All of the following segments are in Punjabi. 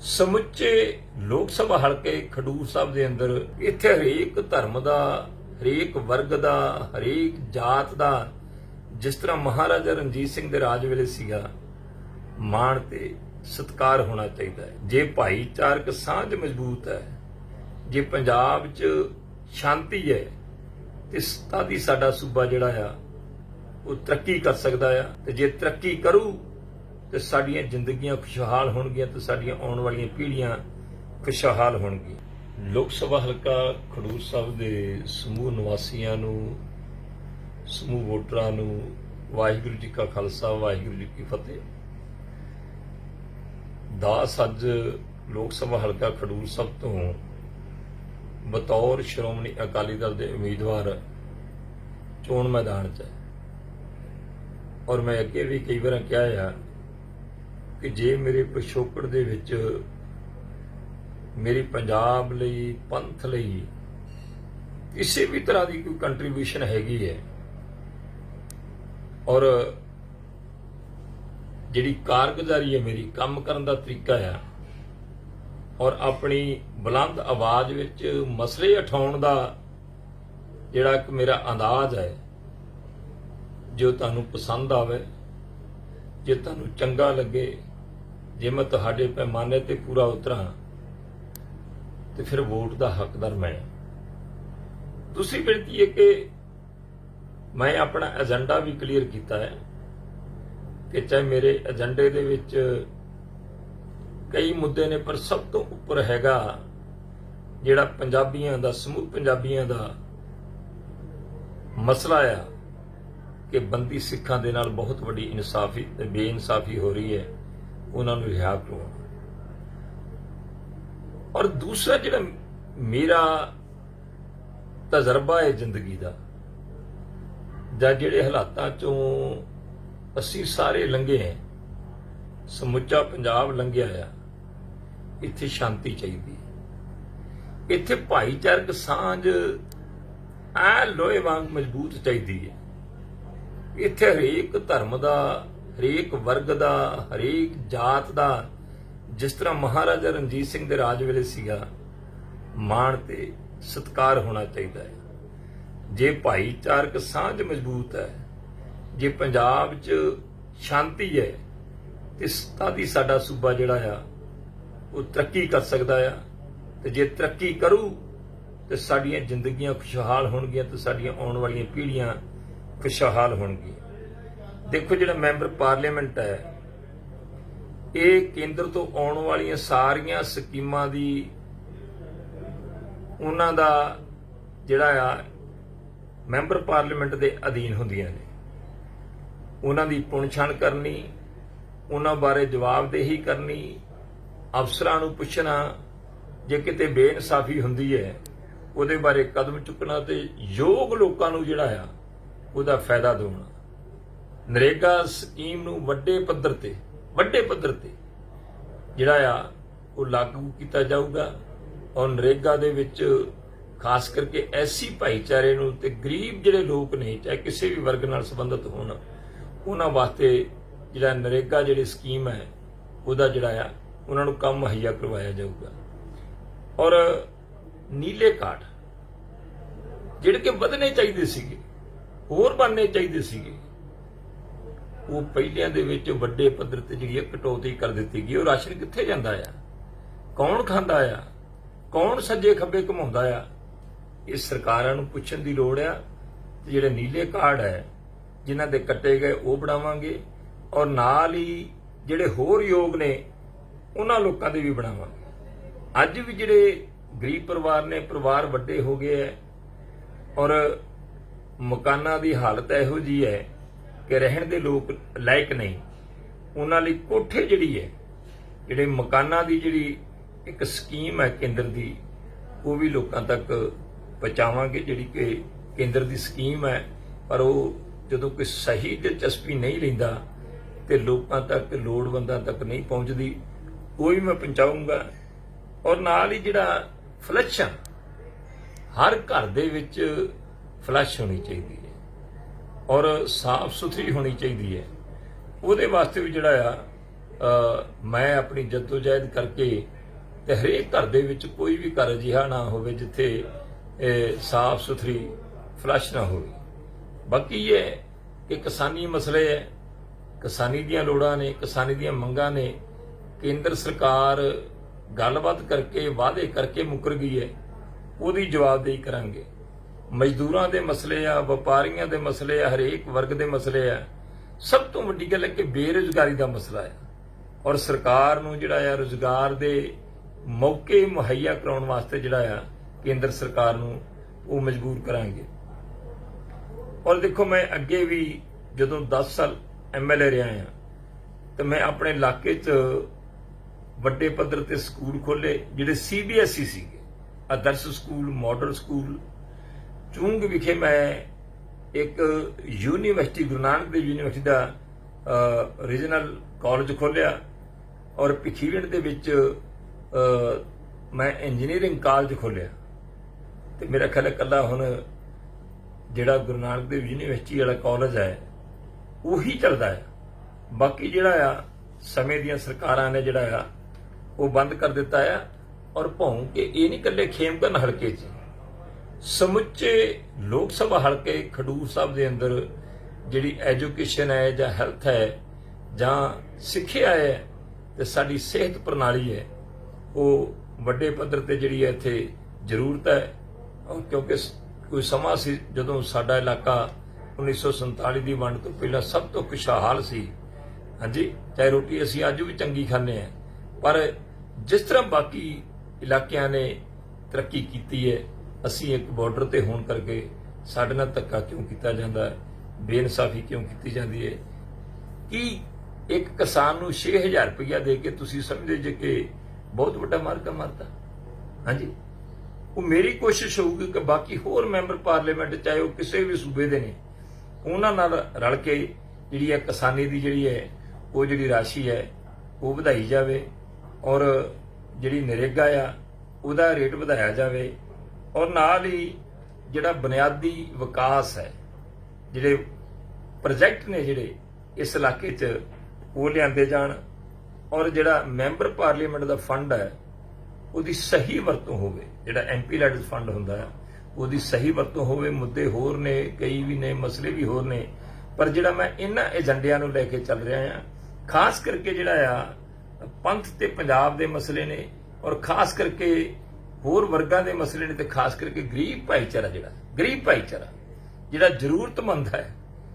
ਸਮੁੱਚੇ ਲੋਕ ਸਭਾ ਹਲਕੇ ਖਡੂਰ ਸਾਹਿਬ ਦੇ ਅੰਦਰ ਇੱਥੇ ਹਰੇਕ ਧਰਮ ਦਾ, ਹਰੇਕ ਵਰਗ ਦਾ, ਹਰੇਕ ਜਾਤ ਦਾ, ਜਿਸ ਤਰ੍ਹਾਂ ਮਹਾਰਾਜਾ ਰਣਜੀਤ ਸਿੰਘ ਦੇ ਰਾਜ ਵੇਲੇ ਸੀਗਾ, ਮਾਣ ਤੇ ਸਤਕਾਰ ਹੋਣਾ ਚਾਹੀਦਾ ਹੈ। ਜੇ ਭਾਈਚਾਰਕ ਸਾਂਝ ਮਜ਼ਬੂਤ ਹੈ, ਜੇ ਪੰਜਾਬ 'ਚ ਸ਼ਾਂਤੀ ਹੈ, ਤੇ ਤਾਂ ਦੀ ਸਾਡਾ ਸੂਬਾ ਜਿਹੜਾ ਆ, ਉਹ ਤਰੱਕੀ ਕਰ ਸਕਦਾ ਆ। ਤੇ ਜੇ ਤਰੱਕੀ ਕਰੂ ਤੇ ਸਾਡੀਆਂ ਜ਼ਿੰਦਗੀਆਂ ਖੁਸ਼ਹਾਲ ਹੋਣਗੀਆਂ ਤੇ ਸਾਡੀਆਂ ਆਉਣ ਵਾਲੀਆਂ ਪੀੜ੍ਹੀਆਂ ਖੁਸ਼ਹਾਲ ਹੋਣਗੀਆਂ। ਲੋਕ ਸਭਾ ਹਲਕਾ ਖਡੂਰ ਸਾਹਿਬ ਦੇ ਸਮੂਹ ਨਿਵਾਸੀਆਂ ਨੂੰ, ਸਮੂਹ ਵੋਟਰਾਂ ਨੂੰ ਵਾਹਿਗੁਰੂ ਜੀ ਕਾ ਖਾਲਸਾ, ਵਾਹਿਗੁਰੂ ਜੀ ਕੀ ਫਤਿਹ। ਦਾਸ ਅੱਜ ਲੋਕ ਸਭਾ ਹਲਕਾ ਖਡੂਰ ਸਾਹਿਬ ਤੋਂ ਬਤੌਰ ਸ਼੍ਰੋਮਣੀ ਅਕਾਲੀ ਦਲ ਦੇ ਉਮੀਦਵਾਰ ਚੋਣ ਮੈਦਾਨ 'ਚ ਹੈ। ਔਰ ਮੈਂ ਅੱਗੇ ਵੀ ਕਈ ਵਾਰ ਕਿਹਾ ਆ ਕਿ ਜੇ ਮੇਰੇ ਪਿਛੋਕੜ ਦੇ ਵਿੱਚ ਮੇਰੀ ਪੰਜਾਬ ਲਈ, ਪੰਥ ਲਈ ਕਿਸੇ ਵੀ ਤਰ੍ਹਾਂ ਦੀ ਕੋਈ ਕੰਟਰੀਬਿਊਸ਼ਨ ਹੈਗੀ ਹੈ ਔਰ ਜਿਹੜੀ ਕਾਰਗੁਜ਼ਾਰੀ ਹੈ ਮੇਰੀ, ਕੰਮ ਕਰਨ ਦਾ ਤਰੀਕਾ ਆ ਔਰ ਆਪਣੀ ਬੁਲੰਦ ਆਵਾਜ਼ ਵਿੱਚ ਮਸਲੇ ਉਠਾਉਣ ਦਾ ਜਿਹੜਾ ਇੱਕ ਮੇਰਾ ਅੰਦਾਜ਼ ਹੈ, ਜੋ ਤੁਹਾਨੂੰ ਪਸੰਦ ਆਵੇ, ਜੇ ਤੁਹਾਨੂੰ ਚੰਗਾ ਲੱਗੇ ਜੇ ਮੈਂ ਤੁਹਾਡੇ ਪੈਮਾਨੇ ਤੇ ਪੂਰਾ ਉਤਰਾਂ, ਤੇ ਫਿਰ ਵੋਟ ਦਾ ਹੱਕਦਾਰ ਮੈਂ ਦੂਸਰੀ ਬੇਨਤੀ ਹੈ ਕਿ ਮੈਂ ਆਪਣਾ ਏਜੰਡਾ ਵੀ ਕਲੀਅਰ ਕੀਤਾ ਹੈ ਕਿ ਚਾਹੇ ਮੇਰੇ ਏਜੰਡੇ ਦੇ ਵਿੱਚ ਕਈ ਮੁੱਦੇ ਨੇ, ਪਰ ਸਭ ਤੋਂ ਉੱਪਰ ਹੈਗਾ ਜਿਹੜਾ ਪੰਜਾਬੀਆਂ ਦਾ, ਸਮੂਹ ਪੰਜਾਬੀਆਂ ਦਾ ਮਸਲਾ ਆ ਕਿ ਬੰਦੀ ਸਿੱਖਾਂ ਦੇ ਨਾਲ ਬਹੁਤ ਵੱਡੀ ਇਨਸਾਫੀ ਤੇ ਬੇਇਨਸਾਫੀ ਹੋ ਰਹੀ ਹੈ। ਉਹਨਾਂ ਨੂੰ ਰਿਹਾ ਕਰਵਾਉਣਾ। ਔਰ ਦੂਸਰਾ ਜਿਹੜਾ ਮੇਰਾ ਤਜਰਬਾ ਹੈ ਜ਼ਿੰਦਗੀ ਦਾ, ਜਾਂ ਜਿਹੜੇ ਹਾਲਾਤਾਂ ਚੋਂ ਅਸੀਂ ਸਾਰੇ ਲੰਘੇ ਹੈ, ਸਮੁੱਚਾ ਪੰਜਾਬ ਲੰਘਿਆ ਆ, ਇੱਥੇ ਸ਼ਾਂਤੀ ਚਾਹੀਦੀ ਹੈ। ਇੱਥੇ ਭਾਈਚਾਰਕ ਸਾਂਝ ਆ ਲੋਹੇ ਵਾਂਗ ਮਜ਼ਬੂਤ ਚਾਹੀਦੀ ਹੈ। ਇੱਥੇ ਹਰੇਕ ਧਰਮ ਦਾ ਹਰੇਕ ਵਰਗ ਦਾ, ਹਰੇਕ ਜਾਤ ਦਾ, ਜਿਸ ਤਰ੍ਹਾਂ ਮਹਾਰਾਜਾ ਰਣਜੀਤ ਸਿੰਘ ਦੇ ਰਾਜ ਵੇਲੇ ਸੀਗਾ, ਮਾਣ ਤੇ ਸਤਕਾਰ ਹੋਣਾ ਚਾਹੀਦਾ ਹੈ। ਜੇ ਭਾਈਚਾਰਕ ਸਾਂਝ ਮਜ਼ਬੂਤ ਹੈ, ਜੇ ਪੰਜਾਬ 'ਚ ਸ਼ਾਂਤੀ ਹੈ, ਤੇ ਤਾਂ ਦੀ ਸਾਡਾ ਸੂਬਾ ਜਿਹੜਾ ਆ, ਉਹ ਤਰੱਕੀ ਕਰ ਸਕਦਾ ਆ। ਤੇ ਜੇ ਤਰੱਕੀ ਕਰੂ, ਤੇ ਸਾਡੀਆਂ ਜ਼ਿੰਦਗੀਆਂ ਖੁਸ਼ਹਾਲ ਹੋਣਗੀਆਂ ਤੇ ਸਾਡੀਆਂ ਆਉਣ ਵਾਲੀਆਂ ਪੀੜ੍ਹੀਆਂ ਖੁਸ਼ਹਾਲ ਹੋਣਗੀਆਂ। ਦੇਖੋ ਜਿਹੜਾ ਮੈਂਬਰ ਪਾਰਲੀਮੈਂਟ ਹੈ, ਇਹ ਕੇਂਦਰ ਤੋਂ ਆਉਣ ਵਾਲੀਆਂ ਸਾਰੀਆਂ ਸਕੀਮਾਂ ਦੀ ਉਹਨਾਂ ਦਾ ਜਿਹੜਾ ਆ, ਮੈਂਬਰ ਪਾਰਲੀਮੈਂਟ ਦੇ ਅਧੀਨ ਹੁੰਦੀਆਂ ਨੇ। ਉਹਨਾਂ ਦੀ ਪੁਣਛਾਣ ਕਰਨੀ, ਉਹਨਾਂ ਬਾਰੇ ਜਵਾਬਦੇਹੀ ਕਰਨੀ, ਅਫਸਰਾਂ ਨੂੰ ਪੁੱਛਣਾ, ਜੇ ਕਿਤੇ ਬੇਇਨਸਾਫੀ ਹੁੰਦੀ ਹੈ, ਉਹਦੇ ਬਾਰੇ ਕਦਮ ਚੁੱਕਣਾ ਤੇ ਯੋਗ ਲੋਕਾਂ ਨੂੰ ਜਿਹੜਾ ਆ, ਉਹਦਾ ਫਾਇਦਾ ਦਿਵਾਉਣਾ। ਨਰੇਗਾ ਸਕੀਮ ਨੂੰ ਵੱਡੇ ਪੱਧਰ ਤੇ, ਵੱਡੇ ਪੱਧਰ ਤੇ ਜਿਹੜਾ ਆ, ਉਹ ਲਾਗੂ ਕੀਤਾ ਜਾਊਗਾ ਔਰ ਨਰੇਗਾ ਦੇ ਵਿੱਚ ਖਾਸ ਕਰਕੇ ਐਸੀ ਭਾਈਚਾਰੇ ਨੂੰ ਤੇ ਗਰੀਬ ਜਿਹੜੇ ਲੋਕ ਨੇ, ਚਾਹੇ ਕਿਸੇ ਵੀ ਵਰਗ ਨਾਲ ਸੰਬੰਧਿਤ ਹੋਣ, ਉਹਨਾਂ ਵਾਸਤੇ ਜਿਹੜਾ ਨਰੇਗਾ ਜਿਹੜੀ ਸਕੀਮ ਹੈ, ਉਹਦਾ ਜਿਹੜਾ ਆ, ਉਹਨਾਂ ਨੂੰ ਕੰਮ ਮੁਹੱਈਆ ਕਰਵਾਇਆ ਜਾਊਗਾ। ਔਰ ਨੀਲੇ ਕਾਰਡ ਜਿਹੜੇ ਕਿ ਵਧਣੇ ਚਾਹੀਦੇ ਸੀਗੇ, ਹੋਰ ਬਣਨੇ ਚਾਹੀਦੇ ਸੀਗੇ ਉਹ ਪਹਿਲਿਆਂ ਦੇ ਵਿੱਚ ਵੱਡੇ ਪੱਧਰ ਤੇ ਜਿਹੜੀ ਇਹ ਕਟੌਤੀ ਕਰ ਦਿੱਤੀ ਗਈ, ਉਹ ਰਾਸ਼ਨ ਕਿੱਥੇ ਜਾਂਦਾ ਆ? ਕੌਣ ਖਾਂਦਾ ਆ? ਕੌਣ ਸੱਜੇ ਖੱਬੇ ਘਮਾਉਂਦਾ ਆ? ਇਹ ਸਰਕਾਰਾਂ ਨੂੰ ਪੁੱਛਣ ਦੀ ਲੋੜ ਆ ਤੇ ਜਿਹੜੇ ਨੀਲੇ ਕਾਰਡ ਹੈ, ਜਿਨ੍ਹਾਂ ਦੇ ਕੱਟੇ ਗਏ ਉਹ ਬਣਾਵਾਂਗੇ ਔਰ ਨਾਲ ਹੀ ਜਿਹੜੇ ਹੋਰ ਯੋਗ ਨੇ, ਉਹਨਾਂ ਲੋਕਾਂ ਦੇ ਵੀ ਬਣਾਵਾਂਗੇ। ਅੱਜ ਵੀ ਜਿਹੜੇ ਗਰੀਬ ਪਰਿਵਾਰ ਨੇ, ਪਰਿਵਾਰ ਵੱਡੇ ਹੋ ਗਏ ਹੈ ਔਰ ਮਕਾਨਾਂ ਦੀ ਹਾਲਤ ਇਹੋ ਜੀ ਹੈ ਕਿ ਰਹਿਣ ਦੇ ਲੋਕ ਲਾਇਕ ਨਹੀਂ। ਉਹਨਾਂ ਲਈ ਕੋਠੇ ਜਿਹੜੀ ਹੈ, ਜਿਹੜੇ ਮਕਾਨਾਂ ਦੀ ਜਿਹੜੀ ਇੱਕ ਸਕੀਮ ਹੈ ਕੇਂਦਰ ਦੀ, ਉਹ ਵੀ ਲੋਕਾਂ ਤੱਕ ਪਹੁੰਚਾਵਾਂਗੇ। ਜਿਹੜੀ ਕਿ ਕੇਂਦਰ ਦੀ ਸਕੀਮ ਹੈ, ਪਰ ਉਹ ਜਦੋਂ ਕੋਈ ਸਹੀ ਦਿਲਚਸਪੀ ਨਹੀਂ ਲੈਂਦਾ ਤੇ ਲੋਕਾਂ ਤੱਕ, ਲੋੜਵੰਦਾਂ ਤੱਕ ਨਹੀਂ ਪਹੁੰਚਦੀ ਉਹ ਵੀ ਮੈਂ ਪਹੁੰਚਾਉਂਗਾ ਔਰ ਨਾਲ ਹੀ ਜਿਹੜਾ ਫਲੈਸ਼ ਹਰ ਘਰ ਦੇ ਵਿੱਚ ਫਲੈਸ਼ ਹੋਣੀ ਚਾਹੀਦੀ। ਔਰ ਸਾਫ਼ ਸੁਥਰੀ ਹੋਣੀ ਚਾਹੀਦੀ ਹੈ। ਉਹਦੇ ਵਾਸਤੇ ਵੀ ਜਿਹੜਾ ਆ ਮੈਂ ਆਪਣੀ ਜਦੋਜਹਿਦ ਕਰਕੇ ਤੇ ਹਰੇਕ ਘਰ ਦੇ ਵਿੱਚ ਕੋਈ ਵੀ ਘਰ ਅਜਿਹਾ ਨਾ ਹੋਵੇ ਜਿੱਥੇ ਸਾਫ਼ ਸੁਥਰੀ ਫਲਸ਼ ਨਾ ਹੋਵੇ। ਬਾਕੀ ਇਹ ਕਿ ਕਿਸਾਨੀ ਮਸਲੇ ਹੈ, ਕਿਸਾਨੀ ਦੀਆਂ ਲੋੜਾਂ ਨੇ, ਕਿਸਾਨੀ ਦੀਆਂ ਮੰਗਾਂ ਨੇ, ਕੇਂਦਰ ਸਰਕਾਰ ਗੱਲਬਾਤ ਕਰਕੇ, ਵਾਅਦੇ ਕਰਕੇ ਮੁੱਕਰ ਗਈ ਹੈ, ਉਹਦੀ ਜਵਾਬਦੇਹੀ ਕਰਾਂਗੇ। ਮਜ਼ਦੂਰਾਂ ਦੇ ਮਸਲੇ ਆ, ਵਪਾਰੀਆਂ ਦੇ ਮਸਲੇ ਆ, ਹਰੇਕ ਵਰਗ ਦੇ ਮਸਲੇ ਆ, ਸਭ ਤੋਂ ਵੱਡੀ ਗੱਲ ਹੈ ਕਿ ਬੇਰੁਜ਼ਗਾਰੀ ਦਾ ਮਸਲਾ ਹੈ ਔਰ ਸਰਕਾਰ ਨੂੰ ਜਿਹੜਾ ਆ, ਰੁਜ਼ਗਾਰ ਦੇ ਮੌਕੇ ਮੁਹੱਈਆ ਕਰਾਉਣ ਵਾਸਤੇ ਜਿਹੜਾ ਆ, ਕੇਂਦਰ ਸਰਕਾਰ ਨੂੰ ਉਹ ਮਜਬੂਰ ਕਰਾਂਗੇ। ਔਰ ਦੇਖੋ ਮੈਂ ਅੱਗੇ ਵੀ ਜਦੋਂ 10 ਸਾਲ ਐਮਐਲਏ ਰਿਹਾ ਆ, ਤੇ ਮੈਂ ਆਪਣੇ ਇਲਾਕੇ 'ਚ ਵੱਡੇ ਪੱਧਰ ਤੇ ਸਕੂਲ ਖੋਲੇ ਜਿਹੜੇ ਸੀਬੀਐਸਈ ਸੀਗੇ। Adarsh school model school Chung ਵਿਖੇ ਮੈਂ ਇੱਕ ਯੂਨੀਵਰਸਿਟੀ, ਗੁਰੂ ਨਾਨਕ ਦੇਵ ਯੂਨੀਵਰਸਿਟੀ ਦਾ ਰੀਜਨਲ ਕਾਲਜ ਖੋਲਿਆ ਔਰ ਭਿੱਖੀਵਿੰਡ ਦੇ ਵਿੱਚ ਮੈਂ ਇੰਜੀਨੀਅਰਿੰਗ ਕਾਲਜ ਖੋਲਿਆ। ਤੇ ਮੇਰਾ ਖਿਆਲ ਇਕੱਲਾ ਹੁਣ ਜਿਹੜਾ ਗੁਰੂ ਨਾਨਕ ਦੇਵ ਯੂਨੀਵਰਸਿਟੀ ਵਾਲਾ ਕਾਲਜ ਹੈ, ਉਹੀ ਚੱਲਦਾ ਹੈ। ਬਾਕੀ ਜਿਹੜਾ ਆ, ਸਮੇਂ ਦੀਆਂ ਸਰਕਾਰਾਂ ਨੇ ਜਿਹੜਾ ਆ, ਉਹ ਬੰਦ ਕਰ ਦਿੱਤਾ ਆ ਔਰ ਭੌਂ ਕਿ ਇਹ ਨਹੀਂ ਇਕੱਲੇ ਖੇਮਕਰਨ ਹਲਕੇ 'ਚ। ਸਮੁੱਚੇ ਲੋਕ ਸਭਾ ਹਲਕੇ ਖਡੂਰ ਸਾਹਿਬ ਦੇ ਅੰਦਰ ਜਿਹੜੀ ਐਜੂਕੇਸ਼ਨ ਹੈ ਜਾਂ ਹੈਲਥ ਹੈ ਜਾਂ ਸਿੱਖਿਆ ਹੈ ਤੇ ਸਾਡੀ ਸਿਹਤ ਪ੍ਰਣਾਲੀ ਹੈ, ਉਹ ਵੱਡੇ ਪੱਧਰ ਤੇ ਜਿਹੜੀ ਹੈ ਇੱਥੇ ਜ਼ਰੂਰਤ ਹੈ। ਕਿਉਂਕਿ ਕੋਈ ਸਮਾਂ ਸੀ ਜਦੋਂ ਸਾਡਾ ਇਲਾਕਾ 1947 ਦੀ ਵੰਡ ਤੋਂ ਪਹਿਲਾਂ ਸਭ ਤੋਂ ਖੁਸ਼ਹਾਲ ਸੀ। ਹਾਂਜੀ, ਚਾਹੇ ਰੋਟੀ ਅਸੀਂ ਅੱਜ ਵੀ ਚੰਗੀ ਖਾਂਦੇ ਆ ਪਰ ਜਿਸ ਤਰ੍ਹਾਂ ਬਾਕੀ ਇਲਾਕਿਆਂ ਨੇ ਤਰੱਕੀ ਕੀਤੀ ਹੈ ਅਸੀਂ ਇੱਕ ਬਾਰਡਰ ਤੇ ਹੋਣ ਕਰਕੇ ਸਾਡੇ ਨਾਲ ਧੱਕਾ ਕਿਉਂ ਕੀਤਾ ਜਾਂਦਾ ਹੈ? ਬੇਇਨਸਾਫੀ ਕਿਉਂ ਕੀਤੀ ਜਾਂਦੀ ਹੈ? ਕਿ ਇੱਕ ਕਿਸਾਨ ਨੂੰ 6000 ਰੁਪਇਆ ਦੇ ਕੇ ਤੁਸੀਂ ਸਮਝਦੇ ਜੇ ਕਿ ਬਹੁਤ ਵੱਡਾ ਮਾਰਕਾ ਮਾਰਤਾ? ਹਾਂਜੀ। ਉਹ ਮੇਰੀ ਕੋਸ਼ਿਸ਼ ਹੋਊਗੀ ਕਿ ਬਾਕੀ ਹੋਰ ਮੈਂਬਰ ਪਾਰਲੀਮੈਂਟ ਚਾਹੇ ਉਹ ਕਿਸੇ ਵੀ ਸੂਬੇ ਦੇ ਨੇ, ਉਹਨਾਂ ਨਾਲ ਰਲ ਕੇ ਜਿਹੜੀ ਹੈ ਕਿਸਾਨੀ ਦੀ ਜਿਹੜੀ ਹੈ, ਉਹ ਜਿਹੜੀ ਰਾਸ਼ੀ ਹੈ, ਉਹ ਵਧਾਈ ਜਾਵੇ ਔਰ ਜਿਹੜੀ ਨਰੇਗਾ ਆ, ਉਹਦਾ ਰੇਟ ਵਧਾਇਆ ਜਾਵੇ। ਔਰ ਨਾਲ ਹੀ ਜਿਹੜਾ ਬੁਨਿਆਦੀ ਵਿਕਾਸ ਹੈ, ਜਿਹੜੇ ਪ੍ਰੋਜੈਕਟ ਨੇ ਜਿਹੜੇ ਇਸ ਇਲਾਕੇ 'ਚ, ਉਹ ਲਿਆਂਦੇ ਜਾਣ ਔਰ ਜਿਹੜਾ ਮੈਂਬਰ ਪਾਰਲੀਮੈਂਟ ਦਾ ਫੰਡ ਹੈ, ਉਹਦੀ ਸਹੀ ਵਰਤੋਂ ਹੋਵੇ, ਜਿਹੜਾ ਐਮਪੀ ਲੈਡ ਫੰਡ ਹੁੰਦਾ ਹੈ, ਉਹਦੀ ਸਹੀ ਵਰਤੋਂ ਹੋਵੇ, ਮੁੱਦੇ ਹੋਰ ਨੇ, ਕਈ ਵੀ ਨੇ, ਮਸਲੇ ਵੀ ਹੋਰ ਨੇ, ਪਰ ਜਿਹੜਾ ਮੈਂ ਇਹਨਾਂ ਏਜੰਡਿਆਂ ਨੂੰ ਲੈ ਕੇ ਚੱਲ ਰਿਹਾ ਹਾਂ, ਖਾਸ ਕਰਕੇ ਜਿਹੜਾ ਆ, ਪੰਥ ਤੇ ਪੰਜਾਬ ਦੇ ਮਸਲੇ ਨੇ, ਔਰ ਖਾਸ ਕਰਕੇ ਹੋਰ ਵਰਗਾਂ ਦੇ ਮਸਲੇ ਨੇ ਤੇ ਖਾਸ ਕਰਕੇ ਗਰੀਬ ਭਾਈਚਾਰਾ ਜਿਹੜਾ, ਗਰੀਬ ਭਾਈਚਾਰਾ, ਜਿਹੜਾ ਜ਼ਰੂਰਤਮੰਦ ਹੈ,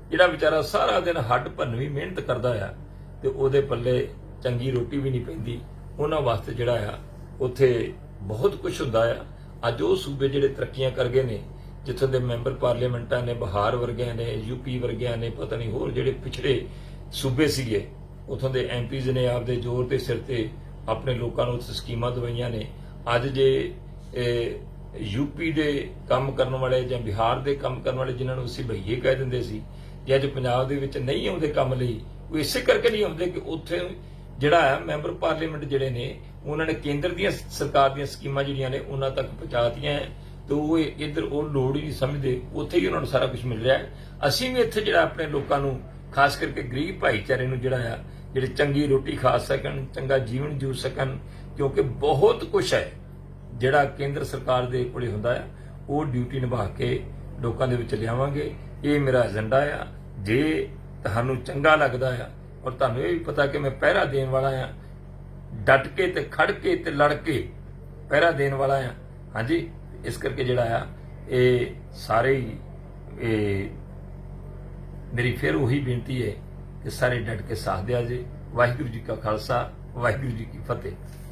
ਜਿਹੜਾ ਵਿਚਾਰਾ ਸਾਰਾ ਦਿਨ ਹੱਡ ਭੰਨਵੀਂ ਮਿਹਨਤ ਕਰਦਾ ਆ, ਤੇ ਉਹਦੇ ਪੱਲੇ ਚੰਗੀ ਰੋਟੀ ਵੀ ਨਹੀਂ ਪੈਂਦੀ, ਉਹਨਾਂ ਵਾਸਤੇ ਜਿਹੜਾ ਆ, ਉੱਥੇ ਬਹੁਤ ਕੁਝ ਹੁੰਦਾ ਆ। ਅੱਜ ਉਹ ਸੂਬੇ ਜਿਹੜੇ ਤਰੱਕੀਆਂ ਕਰ ਗਏ ਨੇ, ਜਿੱਥੋਂ ਦੇ ਮੈਂਬਰ ਪਾਰਲੀਮੈਂਟਾਂ ਨੇ, ਬਿਹਾਰ ਵਰਗਿਆਂ ਨੇ ਯੂਪੀ ਵਰਗਿਆਂ ਨੇ, ਪਤਾ ਨਹੀਂ ਹੋਰ ਜਿਹੜੇ ਪਿਛੜੇ ਸੂਬੇ ਸੀਗੇ, ਉਥੋਂ ਦੇ ਐਮਪੀਜ਼ ਨੇ ਆਪਦੇ ਜ਼ੋਰ ਤੇ ਸਿਰ ਤੇ ਆਪਣੇ ਲੋਕਾਂ ਨੂੰ ਸਕੀਮਾਂ ਦਵਾਈਆਂ ਨੇ ਅੱਜ ਜੇ, ਇਹ ਯੂਪੀ ਦੇ ਕੰਮ ਕਰਨ ਵਾਲੇ ਜਾਂ ਬਿਹਾਰ ਦੇ ਕੰਮ ਕਰਨ ਵਾਲੇ ਜਿਨ੍ਹਾਂ ਨੂੰ ਅਸੀਂ ਭਈਏ ਕਹਿ ਦਿੰਦੇ ਸੀ, ਜਾਂ ਅੱਜ ਪੰਜਾਬ ਦੇ ਵਿੱਚ ਨਹੀਂ ਆਉਂਦੇ ਕੰਮ ਲਈ, ਉਹ ਇਸੇ ਕਰਕੇ ਨਹੀਂ ਆਉਂਦੇ ਕਿ ਉੱਥੇ ਜਿਹੜਾ ਹੈ ਮੈਂਬਰ ਪਾਰਲੀਮੈਂਟ ਜਿਹੜੇ ਨੇ, ਉਹਨਾਂ ਨੇ ਕੇਂਦਰ ਦੀਆਂ ਸਰਕਾਰ ਦੀਆਂ ਸਕੀਮਾਂ ਜਿਹੜੀਆਂ ਨੇ, ਉਹਨਾਂ ਤੱਕ ਪਹੁੰਚਾਤੀਆਂ ਹੈ, ਤੇ ਉਹ ਇੱਧਰ ਉਹ ਲੋੜ ਹੀ ਨਹੀਂ ਸਮਝਦੇ, ਉੱਥੇ ਹੀ ਉਹਨਾਂ ਨੂੰ ਸਾਰਾ ਕੁਝ ਮਿਲ ਰਿਹਾ ਹੈ। ਅਸੀਂ ਵੀ ਇੱਥੇ ਜਿਹੜਾ ਆਪਣੇ ਲੋਕਾਂ ਨੂੰ, ਖਾਸ ਕਰਕੇ ਗਰੀਬ ਭਾਈਚਾਰੇ ਨੂੰ ਜਿਹੜਾ ਆ, ਜਿਹੜੇ ਚੰਗੀ ਰੋਟੀ ਖਾ ਸਕਣ, ਚੰਗਾ ਜੀਵਨ ਜੂ ਸਕਣ ਕਿਉਂਕਿ ਬਹੁਤ ਕੁਝ ਹੈ ਜਿਹੜਾ ਕੇਂਦਰ ਸਰਕਾਰ ਦੇ ਕੋਲੇ ਹੁੰਦਾ ਆ ਉਹ ਡਿਊਟੀ ਨਿਭਾ ਕੇ ਲੋਕਾਂ ਦੇ ਵਿੱਚ ਲਿਆਵਾਂਗੇ। ਇਹ ਮੇਰਾ ਏਜੰਡਾ ਆ। ਜੇ ਤੁਹਾਨੂੰ ਚੰਗਾ ਲੱਗਦਾ ਆ ਔਰ ਤੁਹਾਨੂੰ ਇਹ ਵੀ ਪਤਾ ਕਿ ਮੈਂ ਪਹਿਰਾ ਦੇਣ ਵਾਲਾ ਆ, ਡਟ ਕੇ ਤੇ ਖੜ ਕੇ ਤੇ ਲੜ ਕੇ ਪਹਿਰਾ ਦੇਣ ਵਾਲਾ ਆ। ਹਾਂਜੀ, ਇਸ ਕਰਕੇ ਜਿਹੜਾ ਆ, ਇਹ ਸਾਰੇ ਹੀ, ਇਹ ਮੇਰੀ ਫਿਰ ਉਹੀ ਬੇਨਤੀ ਹੈ ਕਿ ਸਾਰੇ ਡਟ ਕੇ ਸਾਥ ਦਿਆ ਜੇ। ਵਾਹਿਗੁਰੂ ਜੀ ਕਾ ਖਾਲਸਾ, ਵਾਹਿਗੁਰੂ ਜੀ ਕੀ ਫਤਿਹ।